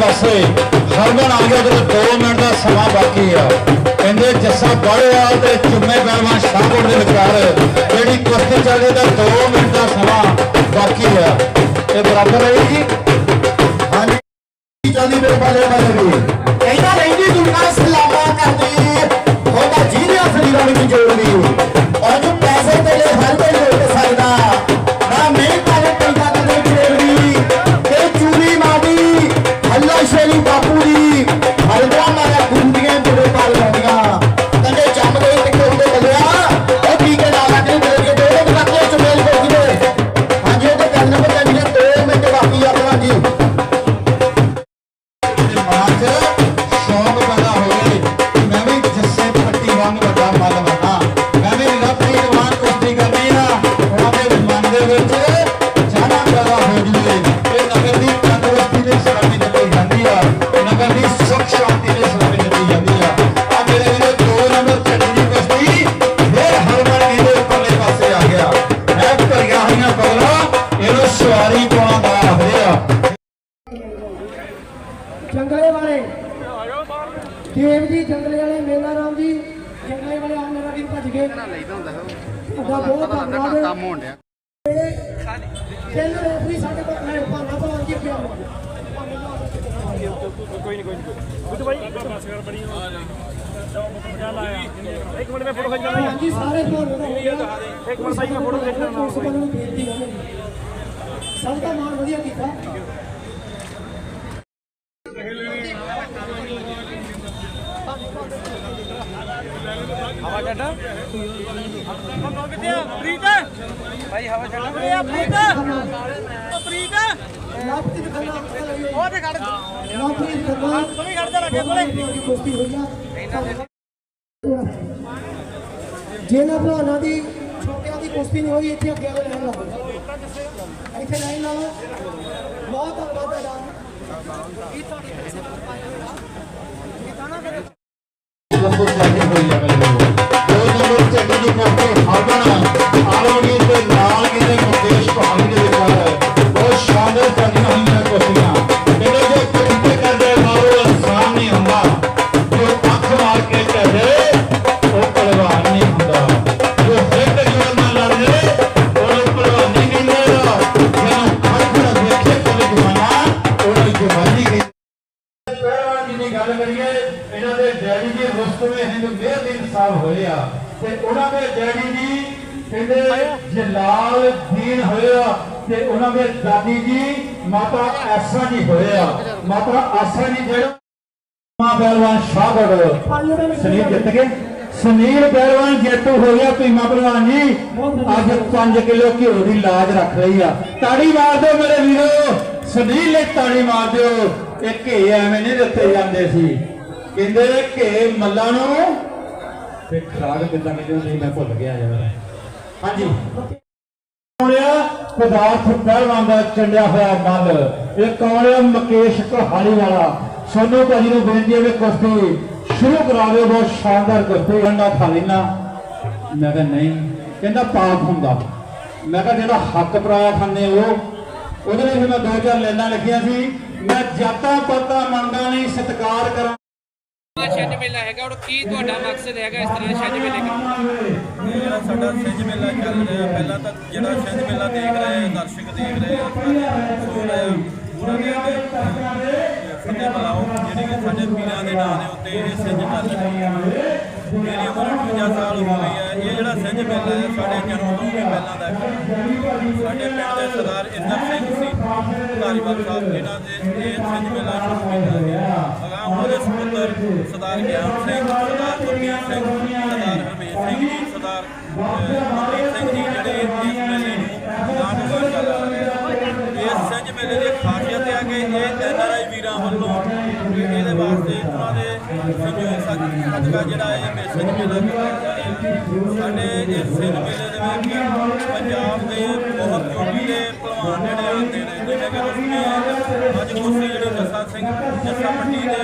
ਪਾਸੇ ਹਰਮਨ ਆ ਗਿਆ ਜਦੋਂ 2 ਮਿੰਟ ਦਾ ਸਮਾਂ ਬਾਕੀ ਆ ਕਹਿੰਦੇ ਜੱਸਾ ਬੜਿਆ ਤੇ ਚੁੰਮੇ ਪਹਿਲਵਾਨ ਸ਼ਾਹਕੋਟ ਦੇ ਵਿਚਾਰ ਜਿਹੜੀ ਕੁਸ਼ਤੀ ਚੱਲਦੀ ਦਾ 2 ਮਿੰਟ ਦਾ ਸਮਾਂ ਬਾਕੀ ਆ ਇਹ ਬਰਾਬਰ ਰਹੇਗੀ ਹਾਂਜੀ ਚੱਲਦੀ ਮੇਰੇ ਬਾਲੇ ਬਾਲੇ ਵੀ ਕਹਿੰਦਾ ਰਹਿੰਦੀ ਦੁਨੀਆ ਸਲਾਮਾ ਕਰਦੀ ਉਹਦਾ ਜੀਨੇ ਅਸਲੀ ਵਿੱਚ ਜੋੜਦੀ ਦੇਵ ਜੀ ਜੰਗਲੇ ਵਾਲੇ ਮੇਲਾ ਰਾਮ ਜੀ। ਜੰਗਲੇ ਵਾਲੇ ਆਹ ਮੇਰਾ ਵੀ ਭੱਜ ਗਏ। ਤੁਹਾਡਾ ਬਹੁਤ ਧੰਨਵਾਦ। ਕੰਮ ਹੋਣ ਡਿਆ। ਤਿੰਨ ਰੈਫਰੀ ਸਾਡੇ ਕੋਲ ਹੈ ਭਾਨਾ ਭਾਨ ਜੀ ਪਿਆ ਇੱਕ ਮਿੰਟ ਮੈਂ ਫੋਟੋ ਖਿੱਚ ਲੈਣਾ ਹਾਂਜੀ ਸਾਰੇ ਭਾਨ ਇੱਕ ਮਿੰਟ ਮੈਂ ਫੋਟੋ ਖਿੱਚ ਲੈਣਾ ਸਭ ਦਾ ਮਾਨ ਵਧੀਆ ਕੀਤਾ। ਹਵਾ ਛੱਡ। ਹਵਾ ਕਿੱਥੇ ਆ ਪ੍ਰੀਤ। ਭਾਈ ਹਵਾ ਛੱਡ। ਓਏ ਆ ਪ੍ਰੀਤ। ਓ ਪ੍ਰੀਤ। ਲਾਪਤੀ ਦਿਖਾਣਾ ਉਹ ਤੇ ਖੜ। ਲਾਪਤੀ ਦਿਖਾਣਾ ਤੂੰ ਵੀ ਖੜ ਜਾ ਲੱਗੇ ਕੋਲੇ। ਦੀ ਕੁਸ਼ਤੀ ਹੋਈ ਆ ਜਿਹਨਾਂ ਭਰਾਵਾਂ ਦੀ ਛੋਟਿਆਂ ਦੀ ਕੁਸ਼ਤੀ ਨਹੀਂ ਹੋਈ ਇੱਥੇ ਅੱਗੇ ਵਾਲੇ ਲਾਈਨ ਲਾਓ ਇੱਥੇ ਲਾਈਨ ਲਾਓ ਬਹੁਤ ਧੰਨਵਾਦ। ਤੁਹਾਡਾ ਮੇਹਦੀਨ ਸਾਹਿਬ ਹੋਏ ਆ ਤੇ ਉਹਨਾਂ ਦੇ ਡੈਡੀ ਜੀ ਕਹਿੰਦੇ ਜਲਾਲ ਦੀਨ ਹੋਏ ਆ ਤੇ ਉਹਨਾਂ ਦੇ ਦਾਦੀ ਜੀ ਮਾਤਾ ਐਸਾ ਜੀ ਹੋਏ ਆ। ਮਾਤਾ ਆਸਾ ਜੀ ਜਿਹੜਾ ਮਾਂ ਪਹਿਲਵਾਨ ਸ਼ਾਹਗੜ ਸੁਨੀਲ ਜਿੱਤ ਗਏ। ਸੁਨੀਲ ਪਹਿਲਵਾਨ ਜੇਤੂ ਹੋ ਗਿਆ ਭੀਮਾ ਪਹਿਲਵਾਨ ਜੀ। ਅੱਜ 5 ਕਿਲੋ ਘਿਓ ਦੀ ਲਾਜ ਰੱਖ ਲਈ ਆ। ਤਾੜੀ ਮਾਰ ਦਿਓ ਮੇਰੇ ਵੀਰੋ। ਸੁਨੀਲ ਨੇ ਤਾੜੀ ਮਾਰ ਦਿਓ। ਇਹ ਘੇ ਐਵੇਂ ਨਹੀਂ ਦਿੱਤੇ ਜਾਂਦੇ ਸੀ। ਕਹਿੰਦੇ ਘੇ ਮੱਲਾਂ ਨੂੰ ਤੇ ਖਰਾਗ ਕਿੱਦਾਂ ਕਹਿੰਦੇ ਹੁੰਦੇ ਮੈਂ ਭੁੱਲ ਗਿਆ ਯਾਰ ਹਾਂਜੀ। ਕੌਣਿਆ ਪਦਾਰਥ ਪਹਿਲਵਾਨ ਦਾ ਚੰਡਿਆ ਹੋਇਆ ਮੱਲ। ਇਹ ਕੌਣਿਆ ਮਕੇਸ਼ ਕਹਾਣੀ ਵਾਲਾ। ਸੋਨੂ ਭਾਜੀ ਨੂੰ ਬੇਨਤੀ ਹੈ ਵੀ ਕੁਸ਼ਤੀ ਸ਼ੁਰੂ ਕਰਾ ਦਿਓ ਬਹੁਤ ਸ਼ਾਨਦਾਰ ਕੁਸ਼ਤੀ ਅੰਡਾ ਖਾ ਲੈਣਾ ਮੈਂ ਕਿਹਾ ਨਹੀਂ। ਕਹਿੰਦਾ ਪਾਪ ਹੁੰਦਾ। ਮੈਂ ਕਿਹਾ ਜਿਹੜਾ ਹੱਕ ਪਰਾਇਆ ਖਾਂਦੇ ਉਹ, ਉਹਦੇ ਲਈ ਫਿਰ ਮੈਂ ਦੋ ਚਾਰ ਲਾਈਨਾਂ ਲਿਖੀਆਂ ਸੀ। ਮੈਂ ਜਾਤਾਂ ਪਾਤਾਂ ਮੰਗਾਂ ਨਹੀਂ ਸਤਿਕਾਰ ਕਰਾਂ। ਛਿੰਝ ਮੇਲਾ ਹੈਗਾ ਔਰ ਕੀ ਤੁਹਾਡਾ ਮਕਸਦ ਹੈਗਾ ਇਸ ਤਰ੍ਹਾਂ ਛਿੰਝ ਮੇਲੇ ਦਾ? ਜਿਹੜਾ ਸਾਡਾ ਛਿੰਝ ਮੇਲਾ ਚੱਲ ਰਿਹਾ। ਪਹਿਲਾਂ ਤਾਂ ਜਿਹੜਾ ਛਿੰਝ ਮੇਲਾ ਦੇਖ ਰਹੇ ਦਰਸ਼ਕ ਦੇਖ ਰਹੇ ਉਹਨਾਂ ਦੇ ਫਤਿਹ ਬੁਲਾਓ, ਜਿਹੜੀ ਕਿ ਸਾਡੇ ਪੀਰਾਂ ਦੇ ਨਾਂ ਦੇ ਉੱਤੇ ਇਹ ਛਿੰਝ ਚੱਲ ਰਹੀ ਹੈ ਮੇਰੀ ਉਮਰ 58 ਸਾਲ ਹੋ ਗਈ ਹੈ। ਇਹ ਜਿਹੜਾ ਛਿੰਝ ਮੇਲਾ ਹੈ, ਸਾਡੇ ਜਨਮ ਤੋਂ ਵੀ ਪਹਿਲਾਂ ਦਾ ਸਾਡੇ ਪਿੰਡ ਦੇ ਸਰਦਾਰ ਇੰਦਰ ਸਿੰਘ ਸੀ। ਧਾਰੀਵਾਲ ਸਾਹਿਬ ਜਿਨ੍ਹਾਂ ਦੇ ਇਹ ਛਿੰਝ ਮੇਲਾ ਸ਼ੁਰੂ ਕੀਤਾ ਗਿਆ। ਸਪੁੱਤਰ ਸਰਦਾਰ ਗਿਆਨ ਸਿੰਘ ਸਰਦਾਰ ਗੁਰਮੀਤ ਸਿੰਘ ਸਰਦਾਰ ਹਰਮੇਸ਼ ਸਿੰਘ ਜੀ ਸਰਦਾਰ ਮਨਦੀਪ ਸਿੰਘ ਜੀ ਜਿਹੜੇ ਇਸ ਮੇਲੇ ਨੂੰ ਨਾਮਵਾਨ ਕਰ ਰਹੇ ਆ ਇਸ ਛਿੰਝ ਮੇਲੇ ਦੀ ਖਾਸੀਅਤ ਹੈ ਕਿ ਇਹ ਐਨ ਆਰ ਆਈ ਵੀਰਾਂ ਵੱਲੋਂ ਇਹਦੇ ਵਾਸਤੇ ਉਹਨਾਂ ਦੇ ਸੰਯੋਗ ਸਦਕਾ ਜਿਹੜਾ ਇਹ ਮੇ- ਛਿੰਝ ਮੇਲਾ ਕੀਤਾ ਸਾਡੇ ਇਸ ਛਿੰਝ ਮੇਲੇ ਦੇ ਵਿੱਚ ਪੰਜਾਬ ਦੇ ਬਹੁਤ ਚੋਟੀ ਦੇ ਭਲਵਾਨ ਜਿਹੜੇ ਆਉਂਦੇ ਨੇ, ਜਿਵੇਂ ਕਿ ਰੁਸਮੀ ਅੱਜ ਕੁਸ਼ਤੀ ਜਿਹੜੇ ਜੱਸਾ ਸਿੰਘ, ਜੱਸਾ ਪੱਟੀ ਦੇ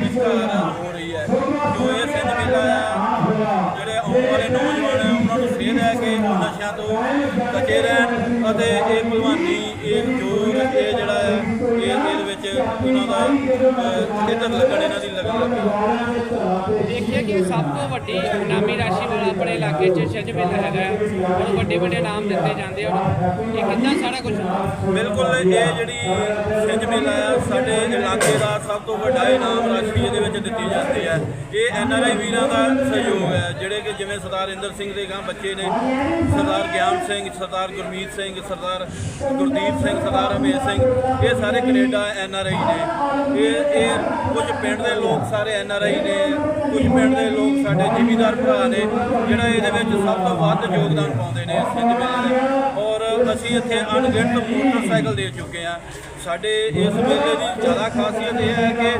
ਵਿਚਕਾਰ ਹੋ ਰਹੀ ਹੈ, ਜੋ ਇਹ ਛਿੰਝ ਮੇਲਾ ਆ ਜਿਹੜੇ ਆਉਣ ਵਾਲੇ ਨੌਜਵਾਨ ਹੈ ਉਹਨਾਂ ਨੂੰ ਸੇਧ ਹੈ ਕਿ ਨਸ਼ਿਆਂ ਤੋਂ ਬਚੇ ਰਹਿਣ ਅਤੇ ਇਹ ਭਲਵਾਨੀ, ਇਹ ਜੋਰ ਇਹ ਜਿਹੜਾ ਹੈ ਇਹ ਦਾ ਅਹ, ਲੱਗਣ ਇਹਨਾਂ ਦੀ ਲਗਨ ਦੇਖਿਆ ਕਿ ਸਭ ਤੋਂ ਵੱਡੀ ਨਾਮੀ ਰਾਸ਼ੀ ਵਾਲਾ ਆਪਣੇ ਇਲਾਕੇ 'ਚ ਛਿੰਝ ਮੇਲਾ ਹੈਗਾ ਉਹਨੂੰ ਵੱਡੇ ਵੱਡੇ ਨਾਮ ਦਿੱਤੇ ਜਾਂਦੇ ਔਰ ਇਹ ਕਿੰਨਾ ਸਾਰਾ ਕੁਝ ਬਿਲਕੁਲ ਇਹ ਜਿਹੜੀ ਛਿੰਝ ਮੇਲਾ ਆ ਸਾਡੇ ਇਲਾਕੇ ਦਾ ਸਭ ਤੋਂ ਵੱਡਾ ਇਨਾਮ ਰਾਸ਼ੀ ਇਹਦੇ ਵਿੱਚ ਦਿੱਤੀ ਜਾਂਦੀ ਹੈ। ਇਹ ਐਨ ਆਰ ਆਈ ਵੀਰਾਂ ਦਾ ਸਹਿਯੋਗ ਹੈ, ਜਿਹੜੇ ਕਿ ਜਿਵੇਂ ਸਰਦਾਰ ਇੰਦਰ ਸਿੰਘ ਦੇ ਗਾਂ ਬੱਚੇ ਨੇ, ਸਰਦਾਰ ਗਿਆਨ ਸਿੰਘ, ਸਰਦਾਰ ਗੁਰਮੀਤ ਸਿੰਘ, ਸਰਦਾਰ ਗੁਰਦੀਪ ਸਿੰਘ, ਸਰਦਾਰ ਰਮੇਸ਼ ਸਿੰਘ, ਇਹ ਸਾਰੇ ਕੈਨੇਡਾ ਐਨ ਆਰ ਆਈ ਨੇ। ਇਹ ਇਹ ਕੁਝ ਪਿੰਡ ਦੇ ਲੋਕ ਸਾਰੇ ਐਨ ਆਰ ਆਈ ਨੇ, ਕੁਝ ਪਿੰਡ ਦੇ ਲੋਕ ਸਾਡੇ ਜ਼ਿਮੀਦਾਰ ਭਰਾ ਨੇ, ਜਿਹੜਾ ਇਹਦੇ ਵਿੱਚ ਸਭ ਤੋਂ ਵੱਧ ਯੋਗਦਾਨ ਪਾਉਂਦੇ ਨੇ, ਇਸ ਛਿੰਝ ਮੇਲੇ ਦੇ ਅਸੀਂ ਇੱਥੇ ਅਣਗਿਣਤ ਮੋਟਰਸਾਈਕਲ ਦੇ ਚੁੱਕੇ ਆ ਸਾਡੇ ਇਸ ਮੇਲੇ ਦੀ ਜ਼ਿਆਦਾ ਖਾਸੀਅਤ ਇਹ ਹੈ ਕਿ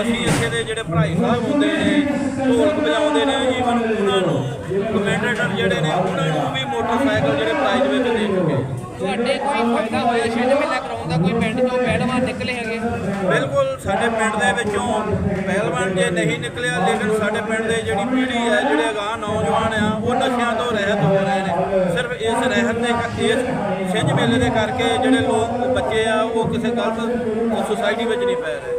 ਅਸੀਂ ਇੱਥੇ ਦੇ ਜਿਹੜੇ ਭਰਾਈ ਸਾਹਿਬ ਹੁੰਦੇ ਨੇ ਢੋਲਕ ਵਜਾਉਂਦੇ ਨੇ ਈਵਨ ਉਹਨਾਂ ਨੂੰ ਕਮੈਂਡੇਟਰ ਜਿਹੜੇ ਨੇ ਉਹਨਾਂ ਨੂੰ ਵੀ ਮੋਟਰਸਾਈਕਲ ਜਿਹੜੇ ਪ੍ਰਾਈਜ਼ ਵਿੱਚ ਦੇ ਚੁੱਕੇ ਤੁਹਾਡੇ ਕੋਈ ਫਾਇਦਾ ਹੋਇਆ ਛਿੰਝ ਮੇਲਾ ਕਰਾਉਣ ਦਾ ਕੋਈ ਪਿੰਡ 'ਚੋਂ ਪਹਿਲਵਾਨ ਨਿਕਲੇ ਹੈਗੇ? ਬਿਲਕੁਲ ਸਾਡੇ ਪਿੰਡ ਦੇ ਵਿੱਚੋਂ ਪਹਿਲਵਾਨ ਜੇ ਨਹੀਂ ਨਿਕਲਿਆ ਲੇਕਿਨ ਸਾਡੇ ਪਿੰਡ ਦੇ ਜਿਹੜੀ ਪੀੜ੍ਹੀ ਹੈ ਜਿਹੜੇ ਅਗਾਂਹ ਨੌਜਵਾਨ ਆ ਉਹ ਨਸ਼ਿਆਂ ਤੋਂ ਰਹਿਤ ਹੋ ਰਹੇ ਇਸ ਰਹਿਤ ਦੇ ਇਸ ਛਿੰਝ ਮੇਲੇ ਦੇ ਕਰਕੇ ਜਿਹੜੇ ਲੋਕ ਬੱਚੇ ਆ, ਉਹ ਕਿਸੇ ਗਲਤ ਸੁਸਾਇਟੀ ਵਿੱਚ ਨਹੀਂ ਪੈ ਰਹੇ।